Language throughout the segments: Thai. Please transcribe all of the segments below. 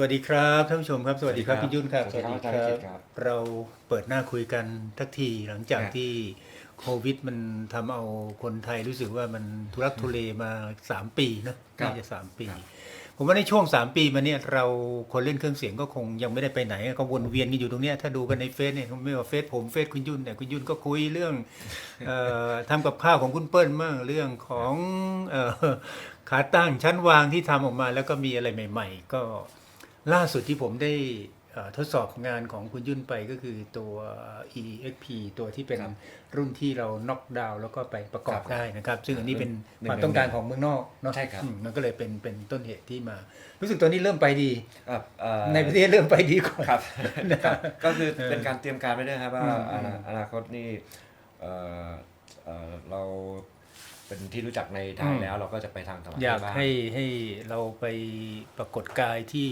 สวัสดีครับท่านผู้ชมครับสวัสดีครับ สวัสดีครับพี่ยุ่นครับสวัสดีครับอาจารย์วิจิตรครับเราเปิดหน้าคุยกันทักทีหลังจากครับที่โควิดมันทำเอาคนไทยรู้สึกว่ามันทุรักทุเลมาสามปีเนอะครับน่าจะสามปีครับผมว่าในช่วงสามปีมาเนี่ยเราคนเล่นเครื่องเสียงก็คงยังไม่ได้ไปไหน ก็วนเวียนกันอยู่ตรงเนี้ยถ้าดูกันในเฟซเนี่ยไม่ว่าเฟซผมเฟซคุณยุ่นเนี่ยคุณยุ่นก็คุยเรื่องเอ่อทำกับข้าวของคุณเปิ้ลมั่งเรื่องของเอ่อขาตั้งชั้นวางที่ทำออกมา แล้วก็มีอะไรใหม่ ๆ ก็ ล่าสุดที่ผมได้เอ่อทดสอบงานของคุณยุ่นไปก็คือตัว EXP ตัวที่เป็นครับรุ่นที่เราน็อกดาวน์แล้วก็ไปประกอบครับได้นะครับ ซึ่งอันนี้เป็นหนึ่งความต้องการของเมืองนอกเนาะใช่ครับอืมมันก็เลยเป็นเป็นต้นเหตุที่มา รู้สึกตัวนี้เริ่มไปดีอะเอ่อในประเทศเริ่มไปดีก่อนครับครับ ก็คือเออเป็นการเตรียมการไว้ด้วยครับว่าอืมอนาอนาคตนี่เอ่อเอ่อเราเป็นที่รู้จักในไทยแล้วเราก็จะไปทางตะวันอยากบ้างให้ให้เราไปปรากฏกายที่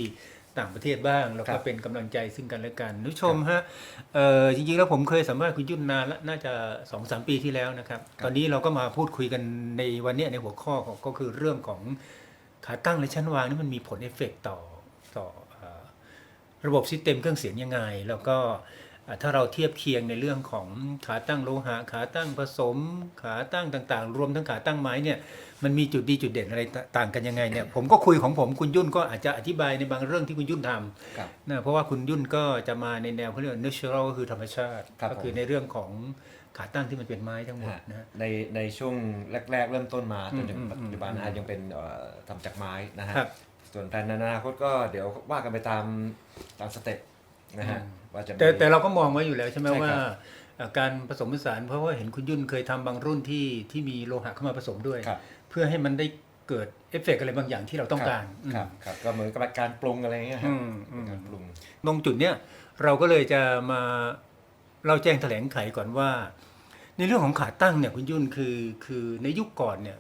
ต่างประเทศบ้าง แล้วครัก็บเป็นกำลังใจซึ่งกันและกันนุชมฮะเอ่อจริงๆแล้วผมเคยสัมภาษณ์คุณยุ่นนานละน่าจะสองสามปีที่แล้วนะครับ ตอนนี้เราก็มาพูดคุยกันในวันเนี้ยในหัวข้อของก็คือเรื่องของขาตั้งและชั้นวางนี่มันมีผลเอฟเฟกต์ต่อต่อเอ่อระบบซิสเต็มเครื่องเสียงยังไง แล้วก็อะ ถ้าเราเทียบเคียงในเรื่องของขาตั้งโลหะขาตั้งผสม ขาตั้งต่างๆ รวมทั้งขาตั้งไม้เนี่ยมันมีจุดดีจุดเด่นอะไรต่างกันยังไงเนี่ยผมก็คุยของผมคุณยุ่นก็อาจจะอธิบายในบางเรื่องที่คุณยุ่นทครับำนะเพราะว่าคุณยุ่นก็จะมาในแนวเขาเรียกว่า natural ก็คือธรรมชาติครับก็คือผมในเรื่องของขาตั้งที่มันเป็นไม้ทั้งหมดฮะนะในในช่วงแรก ๆ เริ่มต้นมาจนถึงอืมปัจจุบันอืมนะฮะยังเป็นเอ่อทำจากไม้นะฮะครับส่วนแผนในอนาคตก็เดี๋ยวว่ากันไปตามตามสเต็ป นะฮะอืมว่าจะมี แต่แต่เราก็มองไว้อยู่แล้วใช่ไหมใช่ครับ ว่าเอ่อการผสมผสานเพราะว่าเห็นคุณยุ่นเคยทำบางรุ่นที่ที่มีโลหะเข้ามาผสมด้วย ครับเพื่อให้มันได้เกิดเอฟเฟกต์อะไรบางอย่างที่เราต้องการครับครับก็เหมือนกับการปรุงอะไรอย่างเงี้ยฮะอืมอืมการปรุง ตรงจุดเนี้ยเราก็เลยจะมาเราแจ้งแถลงไขก่อนว่า ในเรื่องของขาตั้งเนี่ยคุณยุ่นคือคือในยุคก่อนเนี่ย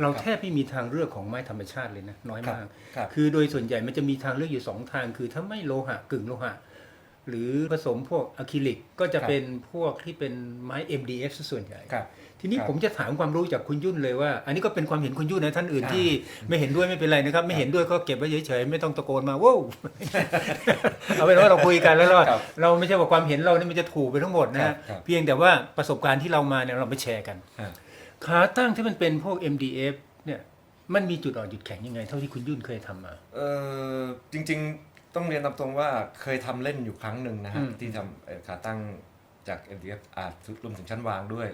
เราครับแทบไม่มีทางเลือกของไม้ธรรมชาติเลยนะน้อยมาก ครับ คือโดยส่วนใหญ่มันจะมีทางเลือกอยู่สองทาง คือถ้าไม่โลหะกึ่งโลหะ หรือผสมพวกอะคริลิกก็จะครับเป็นพวกที่เป็นไม้ MDF ซะส่วนใหญ่ครับทีนี้ครับผมจะถามความรู้จากคุณยุ่นเลยว่า อันนี้ก็เป็นความเห็นคุณยุ่นนะท่านอื่นอ่าที่ไม่เห็นด้วยไม่เป็นไรนะครับ ไม่เห็นด้วยก็เก็บไว้เฉยๆไม่ต้องตะโกนมาว้าวเอาเป็นว่าเราคุยกันแล้วเราครับเราไม่ใช่ว่าความเห็นเรานี่มันจะถูกไปทั้งหมดนะครัฮะบครับเพียงแต่ว่าประสบการณ์ที่เรามาเนี่ยเราไปแชร์กันฮะขาตั้งที่มันเป็นพวก MDF เนี่ยมันมีจุดอ่อนจุดแข็งยังไง เท่าที่คุณยุ่นเคยทำมาเออจริง ๆ ต้องเรียนตามตรงว่าเคยทำเล่นอยู่ครั้งหนึ่งนะฮะ อืม ที่ทำเอ่อขาตั้งจาก MDF อาจรวมถึงชั้นวางด้วย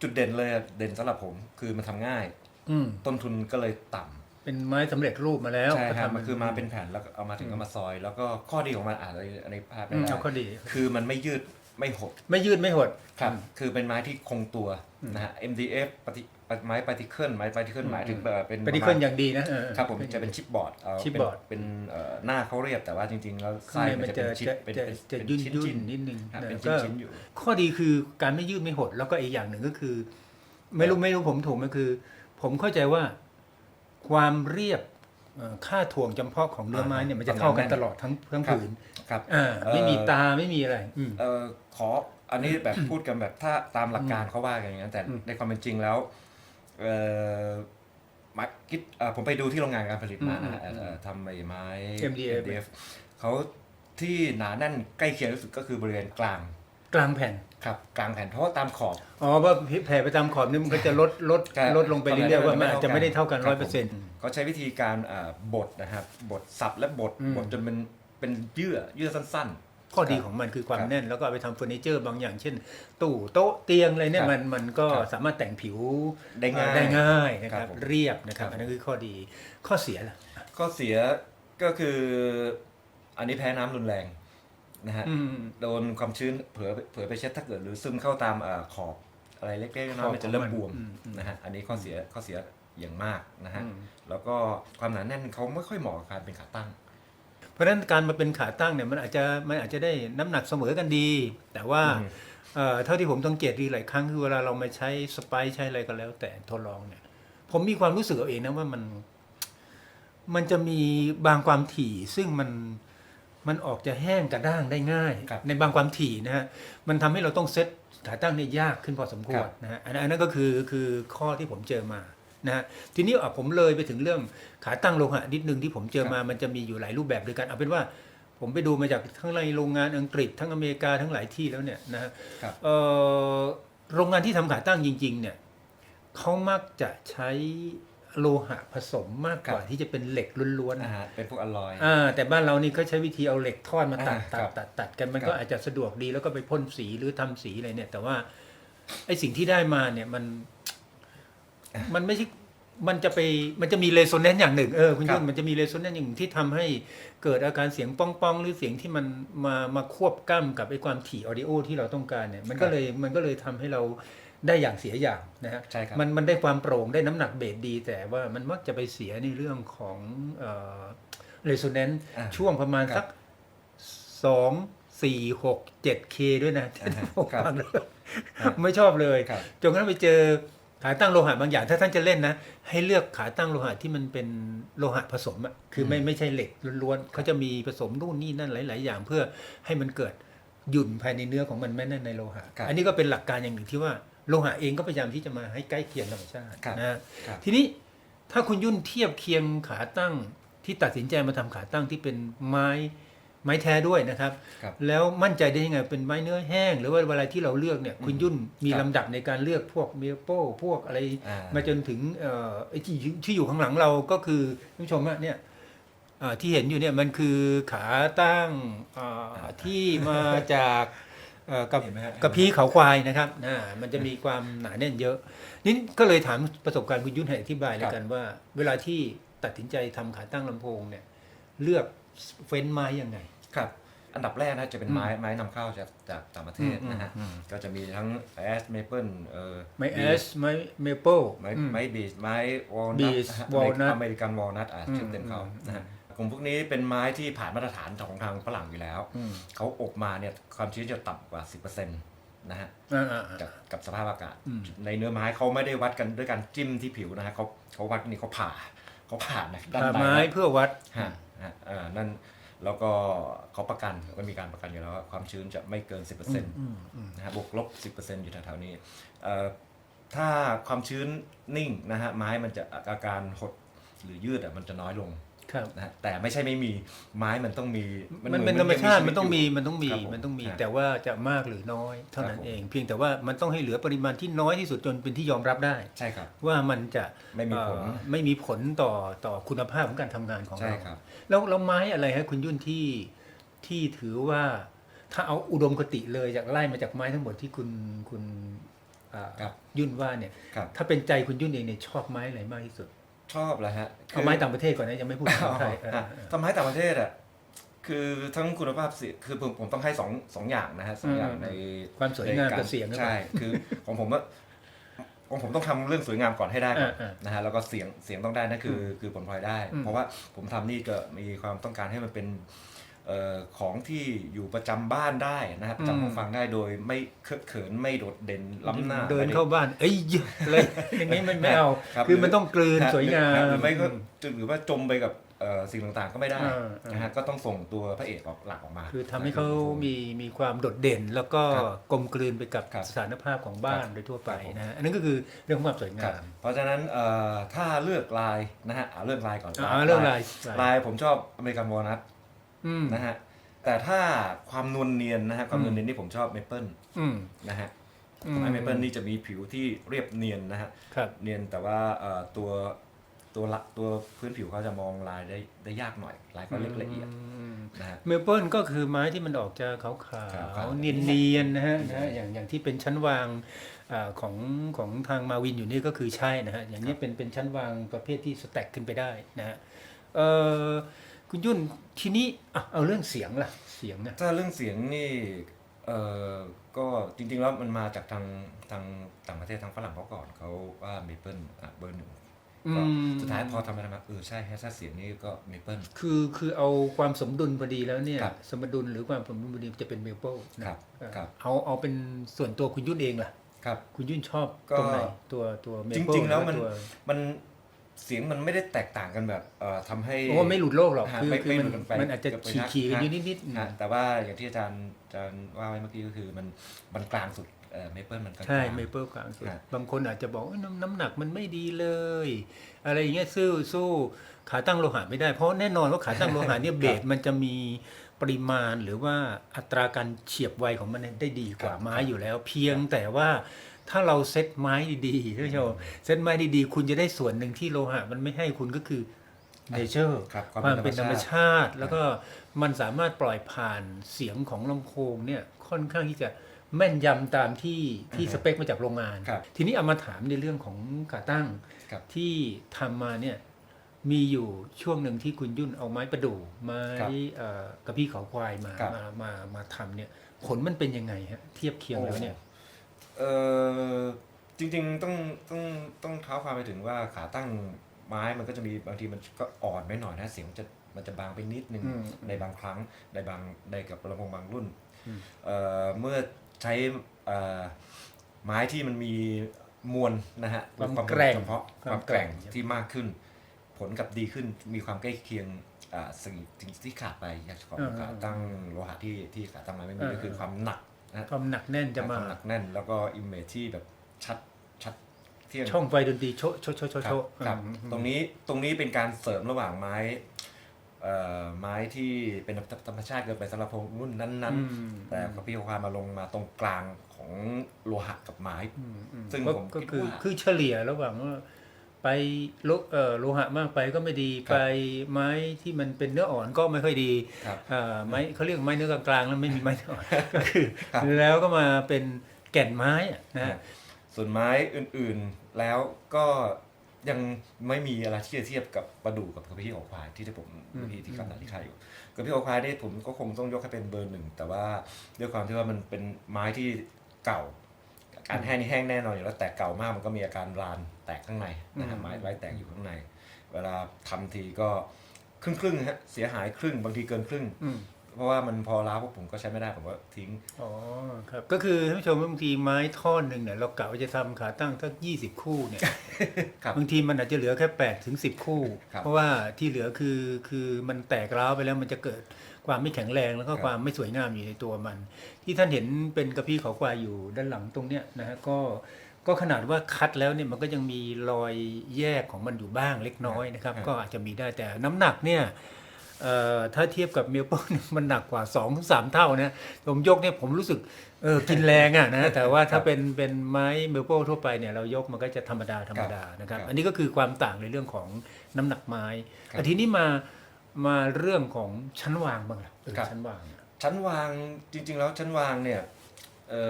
จุดเด่นเลยอะเด่นสำหรับผมคือมันทำง่าย อืมต้นทุนก็เลยต่ำ เป็นไม้สำเร็จรูปมาแล้วใช่ก็ครับทำมันคือมาเป็นแผ่นแล้วก็เอามาถึงอืมเอามาซอย แล้วก็ข้อดีของมันอาจจะในภาพอืไม่มได้เอาข้อดี คือมันไม่ยืดไม่หดไม่ยืดไม่หด ครับ คือเป็นไม้ที่คงตัวอืมนะฮะ MDF ปฏิ ไม้ปฏิเคิลไม้ปฏิเคิลอืมหมายถึงแบบเป็นปฏิระเคิมาลณอย่างดีนะออครับผมจะเป็นชิปบอร์ดเอ่อชิปเป็นบอร์ดเป็นเอ่อหน้าเขาเรียบแต่ว่าจริงๆ แล้วข้างไส้ในมัมันนจะจะเป็นชิ้นจะเป็นจะเป็นจะเป็นยุ่นชิ้ยุ่นๆนิดนึงครับนะเป็นก็ชิ้นๆอยู่ ข้อดีคือการไม่ยืดไม่หดแล้วก็อีกอย่างหนึ่งก็คือ ไม่รู้ไม่รู้ผมถูกไหมคือ ผมเข้าใจว่าความเรียบเอ่อค่าถ่วงจำเพาะของเนื้อไม้เนี่ยมันจะเท่ากันตลอดทั้งทั้งครับผืนครับอ่าไม่มีเอ่อตาไม่มีอะไรอืมเอ่อขออันนี้แบบพูดกันแบบถ้าตามหลักการเขาว่ากันอย่างนั้นแต่อืมในความเป็นจริงแล้ว เอ่อมาคิดเอ่อผมไปดูที่โรงงานการผลิตมานะฮะอืมอืมเอ่อทำไอ้ไม้ MDF เขาที่หนาแน่นใกล้เคียงที่สุดก็คือบริเวณกลางกลางแผ่น ครับกลางแผ่นเพราะว่าตามขอบ อ๋อว่าแผ่ไปตามขอบนี่มันก็จะลดลดใช่ลดลงไปเรื่อยๆว่ามันอาจจะไม่ได้เท่ากันครัร้อบยเปอร์เซ็นต์เขาใช้วิธีการอ่าบดนะครับบดสับและบดอืม บดจนเป็นเป็นเยื่อเยื่อสั้น ข้อดีของมันคือความครับแน่นแล้วก็เอาไปทำเฟอร์นิเจอร์บางอย่างเช่น ตู้โต๊ะเตียงอะไรเนี่ยครับมันมันก็ครับสามารถแต่งผิวได้ง่ายได้ง่ายนะคครัรับบผมเรียบนะครับครับ อันนั้นคือข้อดีข้อเสียล่ะๆข้อเสียก็คืออันนี้แพ้น้ำรุนแรงนะฮะ อืม โดนความชื้นเผลอเผลอไปเช็ดถ้าเกิดหรือซึมเข้าตามอ่าขอบอะไรเล็กๆน้อยๆมันจะเริ่มบวมอืมอืมนะฮะอันนี้ข้อเสียข้อเสียอย่างมากนะฮะอืม แล้วก็ความหนาแน่นเขาไม่ค่อยเหมาะกับการเป็นขาตั้ง เพราะฉะนั้นการมาเป็นขาตั้งเนี่ยมันอาจจะมันอาจจะได้น้ำหนักเสมอกันดี แต่ว่าอืมเอ่อเท่าที่ผมสังเกตดีหลายครั้งคือเวลาเรามาใช้สไปซ์ใช้อะไรก็แล้ว แต่ทดลองเนี่ย ผมมีความรู้สึกเอาเองนะว่ามัน มันจะมีบางความถี่ ซึ่งมันมันออกจะแห้งกระด้างได้ง่ายครับในบางความถี่นะฮะมันทำให้เราต้องเซตขาตั้งเนี่ยยากขึ้นพอสมควรครับนะฮะอันนั้นอันนั้นก็คือคือข้อที่ผมเจอมา นะฮะทีนี้อะผมเลยไปถึงเรื่องขาตั้งโลหะนิดนึงที่ผมเจอครับมามันจะมีอยู่หลายรูปแบบด้วยกันเอาเป็นว่าผมไปดูมาจากทั้งในโรงงานอังกฤษทั้งอเมริกาทั้งหลายที่แล้วเนี่ยนะฮะครับเอ่อโรงงานที่ทำขาตั้งจริง ๆ เนี่ยเขามักจะใช้โลหะผสมมากกว่าที่จะเป็นเหล็กล้วนๆอ่าฮะเป็นพวกอลลอยอ่าแต่บ้านเรานี่ก็ใช้วิธีเอาเหล็กทอดมาตัดอ่าตัครัดบตัดตัดกันมันครับก็อาจจะสะดวกดีแล้วก็ไปพ่นสีหรือทำสีอะไรเนี่ย แต่ว่าไอสิ่งที่ได้มาเนี่ยมัน มันไม่ใช่มันจะไปมันจะมีเรโซแนนซ์อย่างหนึ่งเออคุณยุ่นมันจะมีเรโซแนนซ์อย่างหนึ่งที่ทำให้เกิดอาการเสียงป้องป้องๆหรือเสียงที่มันมามาควบกล้ำกับไอความถี่ออดิโอที่เราต้องการเนี่ยมันก็เลยมันก็เลยทำให้เราได้อย่างเสียอย่างนะฮะใช่ครับมันมันได้ความโปร่งได้น้ำหนักเบสดี แต่ว่ามันมักจะไปเสียในเรื่องของเรโซแนนซ์อ่าช่วงประมาณครับสักสองสี่หกเจ็ดเคด้วยนะอ่าฮะผมครับฟังแล้วครับไม่ชอบเลยครับจนกระทั่งไปเจอ ขาตั้งโลหะบางอย่างถ้าท่านจะเล่นนะ ให้เลือกขาตั้งโลหะที่มันเป็นโลหะผสมอะคือไม่ไม่ใช่เหล็กล้วนๆเขาจะมีผสมนู่นนี่นั่นหลาย ๆ อย่างเพื่อให้มันเกิดหยุ่นภายในเนื้อของมันแม้ในในโลหะครับอันนี้ก็เป็นหลักการอย่างหนึ่งที่ว่าโลหะเองก็พยายามที่จะมาให้ใกล้เคียงธรรมชาติครับนะฮะครับทีนี้ถ้าคุณยุ่นเทียบเคียงขาตั้งที่ตัดสินใจมาทำขาตั้งที่เป็นไม้ ไม้แท้ด้วยนะครับ ครับแล้วมั่นใจได้ยังไงเป็นไม้เนื้อแห้ง หรือว่าเวลาที่เราเลือกเนี่ยคุณยุ่นมีครับลำดับในการเลือกพวกเมลโป้พวกอะไร อ่ามาจนถึงเอ่อไอ้ที่ที่อยู่ข้างหลังเราก็คือท่านผู้ชมอะเนี่ยเอ่อที่เห็นอยู่เนี่ยมันคือขาตั้งเอ่อที่มาจากเอ่อกับเห็นไหมฮะ กับพีเขาควายนะครับอ่ามันจะมีความหนาแน่นเยอะ นี่ก็เลยถามประสบการณ์คุณยุ่นให้อธิบายแล้วกันว่า เวลาที่ตัดสินใจทำขาตั้งลำโพงเนี่ย เลือกเฟ้นไม้ยังไง ครับอันดับแรกนะจะเป็นอืมไม้ไม้นำเข้าจากจากต่างประเทศนะฮะอืมอืมก็จะมีทั้งแอสเมเปิลเอ่อไม้เอสไม้เมเปิลไม้ไม้บีชไม้วอลนั Beech ท walnut อเมริกันวอลนัทอะอืมชื่อเต็มเขาอืมนะฮะกลุ่มพวกนี้เป็นไม้ที่ผ่านมาตรฐานของทางฝรั่งอยู่แล้ว เขาอบมาเนี่ยความชื้นจะต่ำกว่า 10%นะฮะอ่าอ่าอ่ากับกับสภาพอากาศอืมในเนื้อไม้เขาไม่ได้วัดกันด้วยการจิ้มที่ผิวนะฮะเขาเขาวัดนี่เขาผ่าเขาผ่านะด้านผ่าในไม้นะเพื่อวัดฮะฮะเอ่อนั่น แล้วก็เขาประกันก็มีการประกันอยู่แล้วว่าความชื้นจะไม่เกิน 10%นอืมอืมะฮะบวกลบ 10%อยู่แถวๆนี้เอ่อถ้าความชื้นนิ่งนะฮะไม้มันจะอาการหดหรือยืดอะมันจะน้อยลง ครับนะฮะแต่ไม่ใช่ไม่มีไม้มันต้องมีมันหเป็นธรรมชาติมันต้องมีชีวิมันต้องมีครับผมมันต้องมีฮะแต่ว่าจะมากหรือน้อย เท่านั้ครับผมนเอง เพียงแต่ว่ามันต้องให้เหลือปริมาณที่น้อยที่สุดจนเป็นที่ยอมรับได้อยู่ใช่ครับ ว่ามันจะไม่มีผลเอ่อไม่มีผลต่อต่อคุณภาพของการทำงานของใช่เราครับแล้วแล้วไม้อะไรฮะคุณยุ่นที่ที่ถือว่าถ้าเอาอุดมคติเลยจากไล่มาจากไม้ทั้งหมดที่คุณคุณอ่าครับยุ่นว่าเนี่ยครับถ้าเป็นใจคุณยุ่นเองเนี่ยชอบไม้อะไรมากที่สุด ชอบแล้วฮะเอาไม้ต่างประเทศก่อนนะยังไม่พูดถึงของไทยเออ อะเออทำไม้ต่างประเทศอะคือทั้งคุณภาพเสียงคือผมผมต้องให้สองสองอย่างนะฮะสองอย่างอืม ใน ความสวยงามในกับเสียงหรือเปล่าใช่ คือของผมว่าของผมต้องทำเรื่องสวยงามก่อนให้ได้ก่อนอ่าอ่านะฮะ แล้วก็เสียง เสียงต้องได้นั่นคืออคือผลพลอยได้ อืมเพราะว่าผมทำนี่ก็มีความต้องการให้มันเป็นเอ่อ ของที่อยู่ประจำบ้านได้นะฮะประจำห้องฟังได้โดยไม่เคอะเขินไม่โดดเด่นล้ำหน้า เดินไม่ไเข้าบ้าน เอ้ยเลยอย่างนี้มันไม่เอาครับคือมันต้องกลืนฮะสวยงามหรือไม่ก็หรือว่าจมไปกับเอ่อสิ่งต่างๆก็ไม่ได้อ่าอ่านนะฮะก็ต้องส่งตัวพระเอกออกหลักออกมา คือทำให้เขามีมีความโดดเด่น แล้วก็ครับกลมกลืนไปกับครับสถานภาพของบ้านครับโดยทั่วไปครับผมนะฮะอันนั้นก็คือเรื่องของความสวยครังาบมเพราะฉะนั้นเอ่อถ้าเลือกลายนะฮะเอาเลือกลายก่อนอ่าเรื่องลายลายผมชอบอเมริกันวอลนัทอืม นะฮะแต่ถ้าความนวลเนียนนะฮะความนวลเนียนนี่ผมชอบเมเปิลอืมนะฮะอืมไม้เมเปิลนี่จะมีผิวที่เรียบเนียนนะฮะครับเนียนแต่ว่าเอ่อตัวตัวละตัวพื้นผิวเขาจะมองลายได้ได้ยากหน่อยลายก็เล็กละเอียดมนะฮะเมลเบิร์นก็คือไม้ที่มันออกจะขาวขาวๆๆเนียนๆนะฮะนะฮะอย่างอย่างที่เป็นชั้นวางอาของของทางมาวินอยู่นี่ก็คือใช่นะฮะอย่างนี้เป็นเป็นชั้นวางประเภทที่สแต็กขึ้นไปได้นะฮะเออ คุณยุ่นทีนี้อะเอาเรื่องเสียงล่ะเสียงนะ ถ้าเรื่องเสียงนี่เอ่อก็จริงๆแล้วมันมาจากทางทางต่างประเทศทางฝรั่งเขาก่อนเขาว่าเมเปิลอะเบอร์หนึ่งอืก็มสุดท้ายพอทำไปทำมาเออใช่ฮะถ้าเสียงนี่ก็เมเปิล คือคือเอาความสมดุลพอดีแล้วเนี่ย ครับสมดุลหรือความสมดุลพอดีจะเป็นเมลเบิลนะครับเออครับ เอาเอาเป็นส่วนตัวคุณยุ่นเองล่ะ ครับ คุณยุ่นชอบก็ตรงไหนตัวตัวเมจเปิลริงๆแล้วมันตัวมัน เสียงมันไม่ได้แตกต่างกันแบบเอ่อทำให้โอ้ไม่หลุดโลกหรอกฮะคือไม่คือไม่มันหลุดไปมันอาจจะเกือบไปขี่นะขี่กันฮะ อยู่นิดๆอืมฮะแต่ว่าอย่างที่อาจารย์อาจารย์ว่าไว้เมื่อกี้ก็คือมันมันกลางสุดเมเปิลมันกลางๆ ใช่เมเปิลกลางสุดครับ บางคนอาจจะบอกว่าน้ำน้ำหนักมันไม่ดีเลย อะไรอย่างเงี้ยสู้สู้ขาตั้งโลหะไม่ได้เพราะแน่นอนว่าขาตั้งโลหะเนี่ยเบสมันจะมีปริมาณหรือว่าอัตราการเฉียบไวของมันได้ดีกว่าครับไม้อยู่แล้ว เพียงแต่ว่า ถ้าเราเซ็ตไม้ดีๆท่านผู้ชมเซ็ตไม้ดีๆ คุณจะได้ส่วนหนึ่งที่โลหะมันไม่ให้คุณก็คือเนเจอร์ครับความเป็นธรรมติชาติ แล้วก็มันสามารถปล่อยผ่านเสียงของลำโพงเนี่ยค่อนข้างที่จะแม่นยำตามที่ที่สเปคมาจากโรงงานครับทีนี้เอามาถามในเรื่องของขาตั้งครับที่ทำมาเนี่ยมีอยู่ช่วงหนึ่งที่คุณยุ่นเอาไม้ประดู่ไม้ครับเอ่อกระพี่เขาควายมาครับมามามาทำเนี่ยผลมันเป็นยังไงฮะเทียบเคียงแล้วเนี่ย เออจริง ๆ ต้องต้องต้องเท้าความไปถึงว่าขาตั้งไม้มันก็จะมีบางทีมันก็อ่อนไปหน่อยนะเสียงมันจะมันจะบางไปนิดนึงอืมในบางครั้งในบางในกับลำโพงบางรุ่นอืม เอ่อเมื่อใช้เอ่อไม้ที่มันมีมวลนะฮะความมีแกร่งเฉพาะความมคาวแกแกร่ร่งง ที่มากขึ้น ผลกับดีขึ้นมีความใกล้เคียงอ่าสิ่งสิ่งที่ขาดไปจากของขาตั้งโลหะที่ที่ขาตั้งไม้ไม่มีก็คือความหนัก นะฮะความหนักแน่นจะมาความหนักแน่นแล้วก็อิมเมจที่แบบชัดชัดเที่ยงช่องไฟดนตรีโชะโชะโชะโชะครับโชะครับอืมตรงนี้ตรงนี้เป็นการเสริมระหว่างไม้เอ่อไม้ที่เป็นธรรมชาติเกินไปสำหรับรุ่นนั้นอืมๆแต่พอพี่ความมาลงมาตรงกลางของโลหะกับไม้อืมอืมซึ่งก็ผมก็คิดคือว่าคือเฉลี่ยระหว่างว่า ไปโลเอ่อโลหะมากไปก็ไม่ดีครับไปไม้ที่มันเป็นเนื้ออ่อนก็ไม่ค่อยดีครับอ่าไม้เขาเรียกไม้เนื้อกลางๆแล้วไม่มีไม้เนื้ออ่อนก็คือครับ แล้วก็มาเป็นแก่นไม้อะนะฮะ ส่วนไม้อื่นๆแล้วก็ยังไม่มีอะไรที่จะเทียบกับประดู่กับกระพี่ของควายที่ที่ผมอืม ที่ที่กำลังที่ค่ายอยู่กระพี่ของควายนี่ผมก็คงต้องยกให้เป็นเบอร์หนึ่งแต่ว่าด้วยความที่ว่ามันเป็นไม้ที่เก่า การแห้งนี่แห้งแน่นอนอยู่แล้วแต่เก่ามากมันก็มีอาการราน แตกข้างในนะฮะอืมไม้ไม้แตกอยู่ข้างใน เวลาทำทีก็ครึ่งครึ่งๆฮะเสียหายครึ่งบางทีเกินครึ่งอืมเพราะว่ามันพอร้าวพวกผมก็ใช้ไม่ได้ผมก็ทิ้งอ๋อครับก็คือท่านผู้ชมบางทีไม้ท่อนหนึ่งเนี่ยเรากะว่าจะทำขาตั้งสักยี่สิบคู่เนี่ยครับบางทีมันอาจจะเหลือแค่แปดถึงสิบคู่ครับเพราะว่าที่เหลือคือคือมันแตกร้าวไปแล้วมันจะเกิดความไม่แข็งแรงแล้วก็ครับความไม่สวยงามอยู่ในตัวมัน ที่ท่านเห็นเป็นกระพี่เขาควายอยู่ด้านหลังตรงเนี้ยนะฮะก็ ก็ขนาดว่าคัดแล้วเนี่ยมันก็ยังมีรอยแยกของมันอยู่บ้างเล็กน้อยนะครับครับก็อาจจะมีได้แต่น้ำหนักเนี่ยเอ่อถ้าเทียบกับเมลเปิลมันหนักกว่า2อถึงสเท่านะผมยกเนี่ยผมรู้สึกเออกินแรงอะนะแต่ว่าถ้าเป็นเป็นไม้เมลเปิลทั่วไปเนี่ยเรายกมันก็จะธรรมดาธรรมดานะครับครับอันนี้ก็คือความต่างในเรื่องของน้ำหนักไม้ครับแต่ทีนี้มามาเรื่องของชั้นวางบ้างล่ะเออครับชั้นวางเนี่ยชั้นวางจริง ๆ แล้วชั้นวางเนี่ยเอ่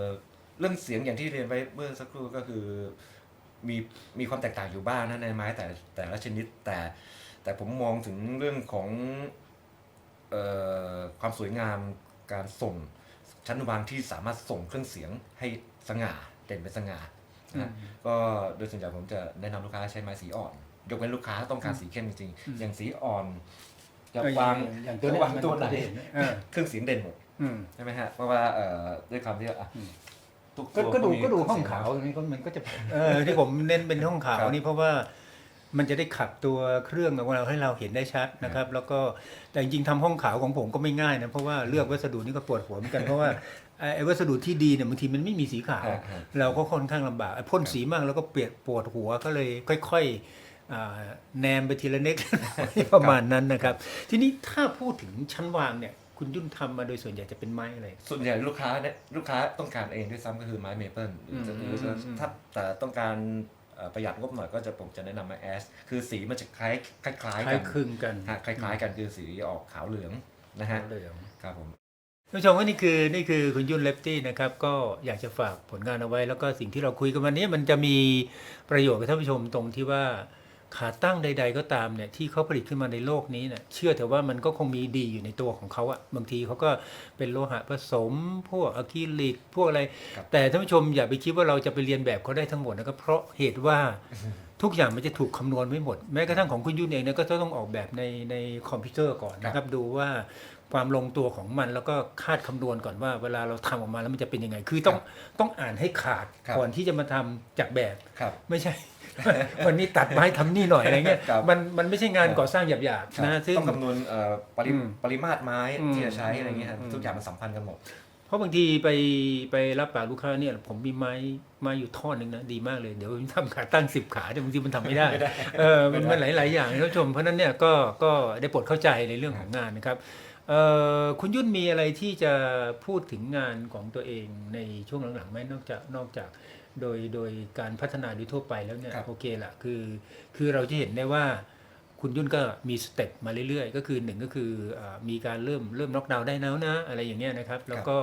อ เรื่องเสียงอย่างที่เรียนไปเมื่อสักครู่ก็คือมีมีความแตกต่างอยู่บ้างนะในไม้แต่แต่ละชนิดแต่แต่ผมมองถึงเรื่องของเอ่อความสวยงามการส่งชั้นวางที่สามารถส่งเครื่องเสียงให้สง่าเด่นเป็นสง่านะฮะก็โดยส่วนใหญ่ผมจะแนะนำลูกค้าใช้ไม้สีอ่อน ยกเว้นลูกค้าต้องการสีเข้มจริงๆอย่างสีอ่อนจะเออวางอย่างตัวเนี้จะวางตัวไหนเออเครื่องเสียงเด่นหมดอืมใช่ไหมฮะเพราะว่าเอ่อด้วยความที่อะอืม ทุกก็ตัวก็ดูมีก็ดูเครื่ห้องเสียขาวตรงนี้ก็มันก็จะ เออที่ผมเน้นเป็นห้องขาวครับนี่เพราะว่ามันจะได้ขับตัวเครื่องของเราให้เราเห็นได้ชัดนะครับ แล้วก็แต่จริงๆทำห้องขาวของผมก็ไม่ง่ายนะเพราะว่าเลือกวัสดุนี่ก็ปวดหัวเหมือนกันเพราะว่าไอ้ไอ้วัสดุที่ดีเนี่ยบางทีมันไม่มีสีขาวฮะฮะเราก็ค่อนข้างลำบากไอ้พ่นสีมากแล้วก็เปียกปวดหัวก็เลยค่อยๆอ่าแนมไปทีละเน็ก ประมาณนั้นนะครับ ทีนี้ถ้าพูดถึงชั้นวางเนี่ย คุณยุ่นทำมาโดยส่วนใหญ่จะเป็นไม้อะไร ส่วนใหญ่ลูกค้าเนี่ยลูกค้าต้องการเองด้วยซ้ำก็คือไม้เมเปิลอืมหรืออืมอืมถ้าแต่ต้องการเอ่อประหยัดงบหน่อยก็จะผมจะแนะนำไม้แอสคือสีมันจะคล้ายคล้ายคล้ายคๆล้ากัยนคลึงกันฮะคล้ายๆกันคือสีออกขาวเหลืองนะฮะเหลืองครับผมท่านผู้ชมว่านี่คือนี่คือคุณยุ่นเลฟตี้นะครับก็อยากจะฝากผลงานเอาไว้ แล้วก็สิ่งที่เราคุยกันวันนี้มันจะมีประโยชน์กับท่านผู้ชมตรงที่ว่า ขาตั้งใด ๆ ก็ตามเนี่ยที่เขาผลิตขึ้นมาในโลกนี้เนี่ยเชื่อเถอะว่ามันก็คงมีดีอยู่ในตัวของเขาอะบางทีเขาก็เป็นโลหะผสม พวกอะคริลิกพวกอะไรครับแต่ท่านผู้ชมอย่าไปคิดว่าเราจะไปเรียนแบบเขาได้ทั้งหมดนะครับเพราะเหตุว่าทุกอย่างมันจะถูกคำนวณไว้หมด แม้กระทั่งของคุณยุ่นเองเนี่ยก็จะต้องออกแบบในในคอมพิวเตอร์ก่อนนะครับดูว่า ความลงตัวของมันแล้วก็คาดคำนวณก่อนว่าเวลาเราทำออกมาแล้วมันจะเป็นยังไง คือต้องต้องอ่านให้ขาดครับ ก่อนที่จะมาทำจากแบบ ครับ ไม่ใช่ วันนี้ตัดไม้ทำนี่หน่อยอะไรเงี้ยครับมันมันไม่ใช่งานก่อสร้างหยาบครับๆนะซึ่ง ต้องคำนวณเอ่อปริอืมปริมาตรไม้อืมที่จะใช้อะไรเงี้ยฮะอืม ทุกอย่างมันสัมพันธ์กันหมดพราะบางทีไปไปรับปากลูกค้าเนี่ยผมมีไม้ไม้อยู่ท่อนหนึ่งนะดีมากเลยเดี๋ยวผมทำขาตั้งสิบขาแต่บางทีมันทำไม่ได้ไม่ได้เออมันมันหลาย ๆ อย่างท่านผู้ชมเพราะฉะนั้นเนี่ยก็ก็ได้โปรดเข้าใจในเรื่องของงานนะครับเอ่อ คุณยุ่นมีอะไรที่จะพูดถึงงานของตัวเองในช่วงหลังๆไหมนอกจากนอกจากโดยโดยการพัฒนาโดยทั่วไปแล้วเนี่ยครับโอเคละคือ คือเราจะเห็นได้ว่าคุณยุ่นก็มีสเต็ปมาเรื่อยๆ ก็คือหนึ่งก็คืออามีการเริ่มเริ่มล็อกดาวน์ได้แล้วนะ อะไรอย่างเงี้ยนะครับ แล้วก็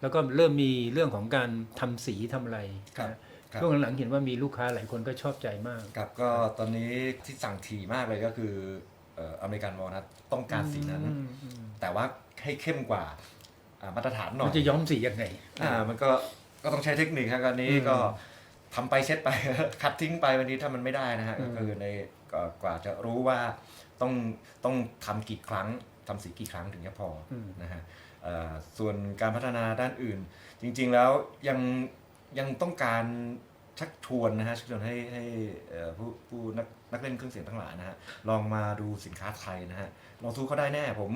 แล้วก็เริ่มมีเรื่องของการทำสีทำอะไรครับนะครับช่วงหลังๆเห็นว่ามีลูกค้าหลายคนก็ชอบใจมากครับก็ตอนนี้ที่สั่งถี่มากเลยก็คือเอ่ออเมริกันวอลนัทต้องการสีนั้นอืมอืม แต่ว่าให้เข้มกว่าอ่ามาตรฐานหน่อมัยนจะย้อมสียังไง อ่ามันก็ก็ต้องใช้เทคนิคครับอันนี้อืมก็ทำไปเช็ดไป คัดทิ้งไปวันนี้ถ้ามันไม่ได้นะฮะอืก็ม คือในก็กว่าจะรู้ว่าต้องต้องทำกี่ครั้งทำสีกี่ครั้งถึงจะพออมนะฮะเอ่อส่วนการพัฒนาด้านอื่น จริงๆแล้วยังยังต้องการชักชวนนะฮะชักชวนให้ให้เอ่อผู้ผู้นักนักเล่นเครื่องเสียงทั้งหลายนะฮะลองมาดูสินค้าไทยนะฮะลองสู้เขาได้แน่ผม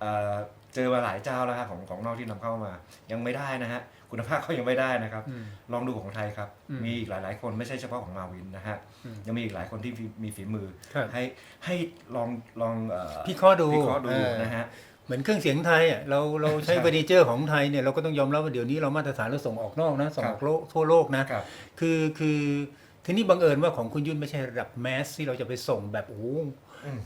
เอ่อเจอมาหลายเจ้าแล้วฮะของของนอกที่นำเข้ามา ยังไม่ได้นะฮะคุณภาพเขายังไม่ได้นะครับอืมลองดูของไทยครับอืมมีอีกหลาย ๆ คนไม่ใช่เฉพาะของมาวินนะฮะอืมยังมีอีกหลายคนที่มีมีฝีมือครับให้ให้ลองลองเอ่อพี่ข้อดูวิเคราะห์ดูเออนะฮะเหมือนเครื่องเสียงไทยอะเราเราใช้ใช่เฟอร์นิเจอร์ของไทยเนี่ยเราก็ต้องยอมรับว่าเดี๋ยวนี้เรามาตรฐานเราส่งออกนอกนะส่งออกโลกทั่วโลกนะครับคือคือทีนี้บังเอิญว่าของคุณยุ่นไม่ใช่ระดับแมสที่เราจะไปส่งแบบโอ้โหอืม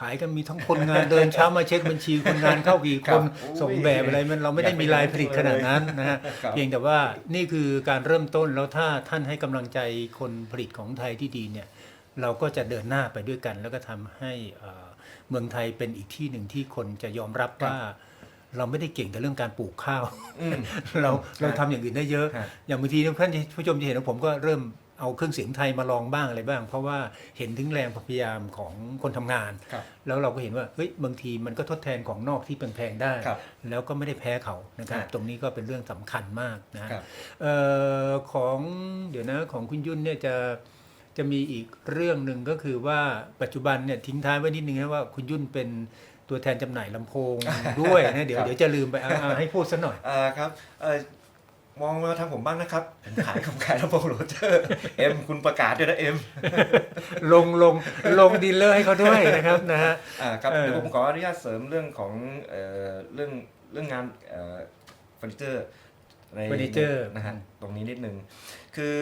ขายกันมีทั้งคนงานเดินเช้ามาเช็คบัญชีคนงานเข้ากี่คครับนโอ้ยส่งแบบอะไรมันเราไม่ได้มีลายผลิตขนาดนั้นนะฮะครับเพียงแต่ว่านี่คือการเริ่มต้นแล้วถ้าท่านให้กำลังใจคนผลิตของไทยที่ดีเนี่ยเราก็จะเดินหน้าไปด้วยกัน แล้วก็ทำให้เอ่อเมืองไทยเป็นอีกที่หนึ่งที่คนจะยอมรับว่าเราไม่ได้เก่งแต่เรื่องการปลูกข้าวอืมเราใช่เราทำอย่างอื่นได้เยอะฮะอย่างบางทีท่านผู้ชมจะเห็นว่าผมก็เริ่ม เอาเครื่องเสียงไทยมาลองบ้างอะไรบ้าง เพราะว่าเห็นถึงแรงพยายามของคนทำงานครับแล้วเราก็เห็นว่าเฮ้ยบางทีมันก็ทดแทนของนอกที่แพงๆได้ครับแล้วก็ไม่ได้แพ้เขานะครับฮะตรงนี้ก็เป็นเรื่องสำคัญมากนะครับเอ่อของเดี๋ยวนะของคุณยุ่นเนี่ยจะจะมีอีกเรื่องหนึ่งก็คือว่าปัจจุบันเนี่ยทิ้งท้ายไว้นิดนึงนะว่าคุณยุ่นเป็นตัวแทนจำหน่ายลำโพงด้วยนะเดี๋ยวครับเดี๋ยวจะลืมไปเอาเอาให้พูดซะหน่อยอ่าครับเอ่อ มองมาทางผมบ้างนะครับผมขายผมขายลำโพงโรเจอร์เอ็มคุณประกาศด้วยนะเอ็มลงลงลงดีลเลอร์ให้เขาด้วยนะครับนะฮะอ่าครับเออเดี๋ยวผมขออนุญาตเสริมเรื่องของเอ่อเรื่องเรื่องงานเอ่อเฟอร์นิเจอร์ในเฟอร์นิเจอร์นะฮะตรงนี้นิดนึงคือ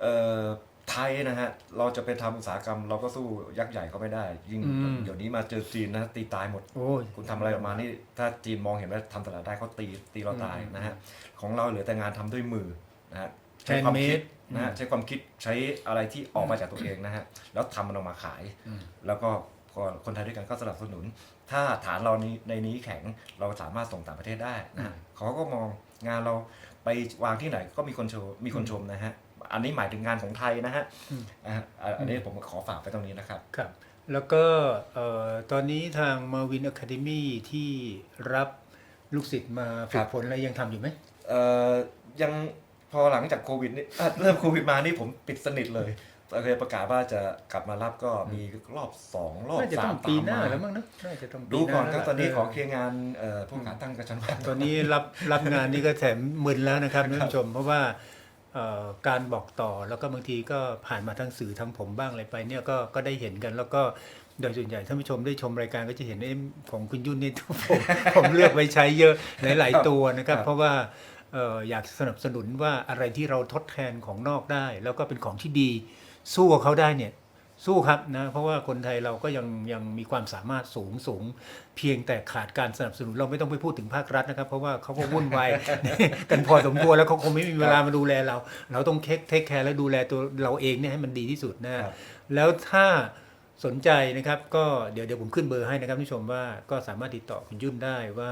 เอ่อ ไทยนะฮะ เราจะไปทำอุตสาหกรรม เราก็สู้ยักษ์ใหญ่เขาไม่ได้ ยิ่งอืม เดี๋ยวนี้มาเจอจีนนะตีตายหมด โอ้ย คุณทำอะไรออกมานี่ถ้าจีนมองเห็นว่าทำตลาดได้เขาตีตีเราตายอืมนะฮะของเราเหลือแต่งานทำด้วยมือนะฮะใช้ความคิด Handmade นะฮะใช้ความคิดใช้อะไรที่ออกมาจากตัวเองนะฮะแล้วทำมันออกมาขาย อืม แล้วก็คนไทยด้วยกันก็สนับสนุน ถ้าฐานเรานี้ในนี้แข็งเราสามารถส่งต่างประเทศได้นะฮะเขาก็มองงานเราไปวางที่ไหนก็มีคนชมมีคนชมนะฮะ อันนี้หมายถึงงานของไทยนะฮะอืมอะอะอันนี้ผมขอฝากไปตรงนี้นะครับครับ แล้วก็เอ่อตอนนี้ทางมาวินอะคาเดมีที่รับลูกศิษย์มาฝึครักบฝนอะไรยังทำอยู่ไหมเอ่อยังพอหลังจากโควิดนี่อะเริ่มโควิดมานี่ผมปิดสนิทเลยเคยประกาศว่าจะกลับมารับก็มีรอบสองรอบน่าจะสาต้อมงปีหน้าตมมแล้วมั้งนะน่าจะต้องปีดูก่อนครับหาตอนนี้แล้วขอเคลียร์งานเอ่อพวกขาตั้งกระชั้นวันตอนนี้รับรับงานนี้ก็แถมมึนแล้วนะครับท่านผู้ชมเพราะว่าเอ่อ การบอกต่อแล้วก็บางทีก็ผ่านมาทั้งสื่อทั้งผมบ้างอะไรไปเนี่ยก็ก็ได้เห็นกันแล้วก็โดยส่วนใหญ่ท่านผู้ชมได้ชมรายการก็จะเห็นเอ้ของคุณยุ่นนี่ผมผมเลือกไว้ใช้เยอะหลาย ๆ ตัวนะครับ เพราะว่าเอ่ออยากสนับสนุนว่าอะไรที่เราทดแทนของนอกได้ แล้วก็เป็นของที่ดีสู้กับเขาได้เนี่ย สู้ครับนะเพราะว่าคนไทยเราก็ยังยังมีความสามารถสูงสูง เพียงแต่ขาดการสนับสนุนเราไม่ต้องไปพูดถึงภาครัฐนะครับ เพราะว่าเขาก็วุ่นวายกันพอสมควรแล้วเขาคงไม่มีเวลามาดูแลเรา เราต้องเทคเทคแคร์และดูแลตัวเราเองเนี่ยให้มันดีที่สุดนะครับแล้วถ้าสนใจนะครับก็เดี๋ยวเดี๋ยวผมขึ้นเบอร์ให้นะครับท่านผู้ชมว่าก็สามารถติดต่อคุณยุ่นได้ว่า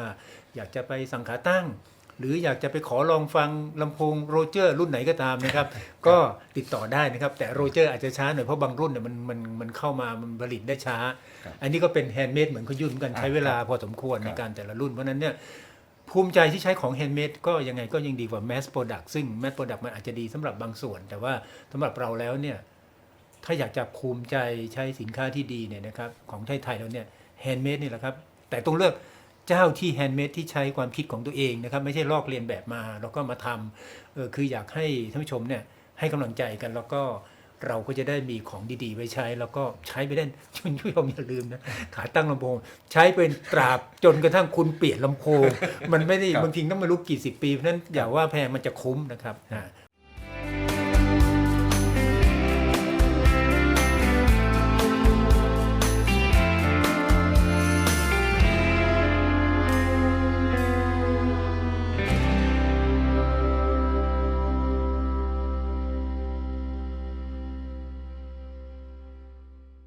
อยากจะไปสั่งขาตั้ง หรืออยากจะไปขอลองฟังลำโพงโรเจอร์รุ่นไหนก็ตามนะครับ ก็ติดต่อได้นะครับ แต่โรเจอร์อาจจะช้าหน่อยเพราะบางรุ่นเนี่ยมันมันมันเข้ามามันผลิตได้ช้าครับอันนี้ก็เป็นแฮนด์เมดเหมือนคุณยุ่นเหมือนกันอ่าใช้เวลาพอสมควรครับในการแต่ละรุ่น เพราะฉะนั้นเนี่ยภูมิใจที่ใช้ของแฮนด์เมดก็ยังไงก็ยังดีกว่าแมสโปรดักต์ซึ่งแมสโปรดักต์มันอาจจะดีสำหรับบางส่วน แต่ว่าสำหรับเราแล้วเนี่ยถ้าอยากจะภูมิใจใช้สินค้าที่ดีเนี่ยนะครับของไทยๆแล้วเนี่ยแฮนด์เมดนี่แหละครับแต่ต้องเลือก เจ้าที่แฮนด์เมดที่ใช้ความคิดของตัวเองนะครับ ไม่ใช่ลอกเลียนแบบมาแล้วก็มาทำเออคืออยากให้ท่านผู้ชมเนี่ยให้กำลังใจกันแล้วก็เราก็จะได้มีของดีๆ ไว้ใช้ แล้วก็ใช้ไปได้คุณผู้ชมอย่าลืมนะขาตั้งลำโพง ใช้เป็นตราบจนกระทั่งคุณเปลี่ยนลำโพง มันไม่ได้ครับบางทีต้องไม่รู้กี่สิบปีเพราะฉะนั้นอย่าว่าแพงมันจะคุ้มนะครับอ่า